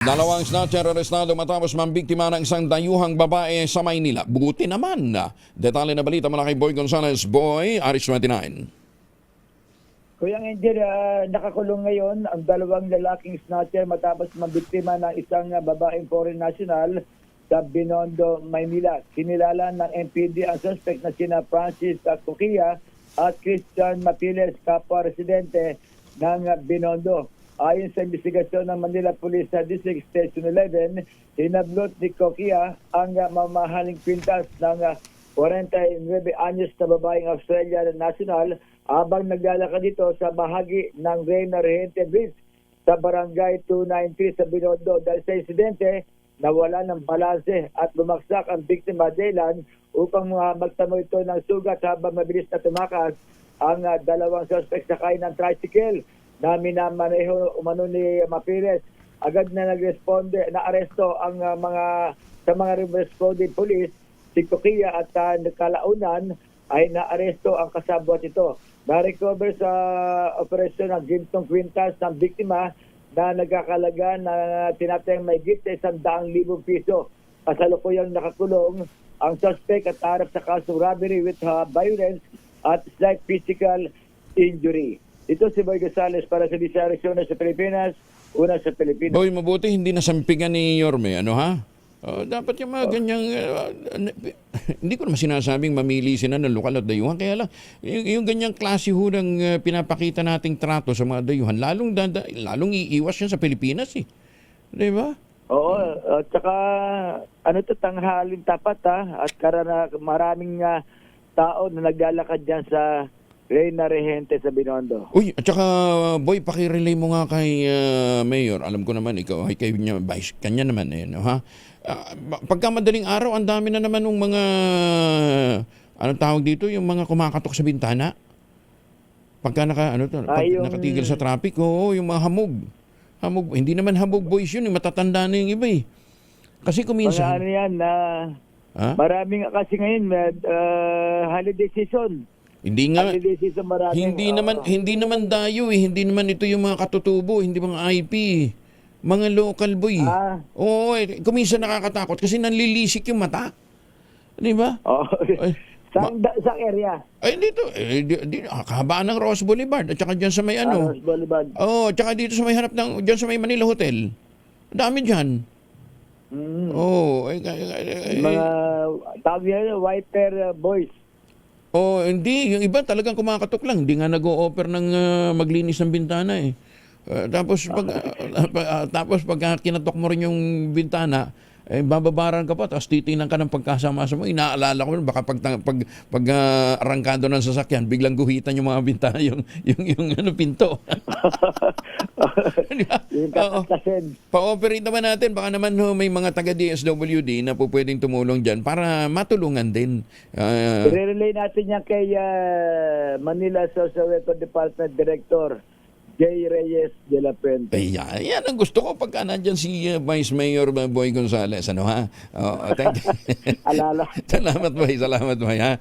Dalawang snatcher arestado matapos mambiktima ng isang dayuhang babae sa Maynila. Buti naman. Detalye na balita mula kay Boy Gonzales. Boy, Aris 29. Kuyang Angel, ah, nakakulong ngayon ang dalawang lalaking snatcher matapos mabiktima ng isang babaeng foreign national sa Binondo, Maynila. Kinilala ng MPD ang suspect na sina Francis Kukia at Christian Mapiles, kapwa residente ng Binondo. Ayon sa investigasyon ng Manila Police sa District Station 11, hinablot ni Kokia ang ah, mamahaling pintas ng ah, 49 anyos na babaeng Australian national habang naglalakad dito sa bahagi ng Reyna Regente Bridge sa barangay 293 sa Binondo dahil sa insidente nawala ng balanse at bumagsak ang biktima Dylan upang uh, magtamo ito ng sugat habang mabilis na tumakas ang uh, dalawang suspect sakay ng tricycle na minamaneho umano ni Mapires. Agad na nagresponde, na aresto ang uh, mga sa mga responding police si Kokia at uh, kalaunan ay naaresto ang kasabwat ito. Na-recover sa operasyon ng Gintong Quintas ng biktima na nagkakalaga na tinatayang may git sa isang daang libong piso. Kasalukuyang nakakulong ang suspect at harap sa kasong robbery with uh, violence at slight physical injury. Ito si Boy Gonzales para sa Disaresyon sa Pilipinas, una sa Pilipinas. Boy, mabuti hindi nasampigan ni Yorme. Ano ha? Oh, dapat yung mga ganyang... uh, hindi ko naman sinasabing mamili sila ng lokal at dayuhan. Kaya lang, yung, yung ganyang klase ho ng uh, pinapakita nating trato sa mga dayuhan, lalong, dada, lalong iiwas yan sa Pilipinas eh. Di ba? Oo, at saka ano to tanghalin tapat ha at karana maraming ah, tao na naglalakad diyan sa Reyna Regente sa Binondo. Uy, at saka, boy, pakirelay mo nga kay uh, Mayor. Alam ko naman, ikaw ay kay niya, vice, kanya naman eh, no, ha? Ah, pagka madaling araw, ang dami na naman ng mga, anong tawag dito, yung mga kumakatok sa bintana. Pagka naka, ano to, Ah, pag yung- nakatigil sa traffic, oo, yung mga hamog. Hamog, hindi naman hamog boys yun, eh, matatanda na yung iba eh. Kasi Mga kuminsan, ano yan na ha? maraming kasi ngayon ah, holiday season. Hindi nga, maraming. Hindi oo. naman hindi naman dayo eh. Hindi naman ito yung mga katutubo, hindi mga IP. Mga local boy. Ah. Oo, eh, kuminsan nakakatakot kasi nanlilisik yung mata. Di ba? Oo. Ay, sa, da, sa area. Ay, dito, eh, di, di, ah, kahabaan ng Ross Boulevard at saka dyan sa may ano. Aros Boulevard. Oo, oh, tsaka dito sa may harap ng, dyan sa may Manila Hotel. Dami dyan. Mm. Oo. Oh, eh, eh, eh, Mga tawag yan, wiper ah, boys. Oh, hindi. Yung iba talagang kumakatok lang. Hindi nga nag-o-offer ng ah, maglinis ng bintana eh. Ah, tapos pag pa- ah, tapos pag kinatok mo rin yung bintana, eh, bababaran ka pa, tapos titingnan ka ng pagkasama mo. Inaalala ko, baka pag, pag, pag ah, arangkado ng sasakyan, biglang guhitan yung mga bintana, yung, yung, yung ano, pinto. Pa-operate naman natin, baka naman ho, may mga taga-DSWD na po pwedeng tumulong dyan para matulungan din. Ah, I-relay natin yan kay ah, Manila Social Welfare Department Director J. Reyes de la Puente. Ay, yan, ang gusto ko pagka nandyan si uh, Vice Mayor uh, Boy Gonzales. Ano ha? Oh, thank Alala. salamat Boy, salamat Boy ha.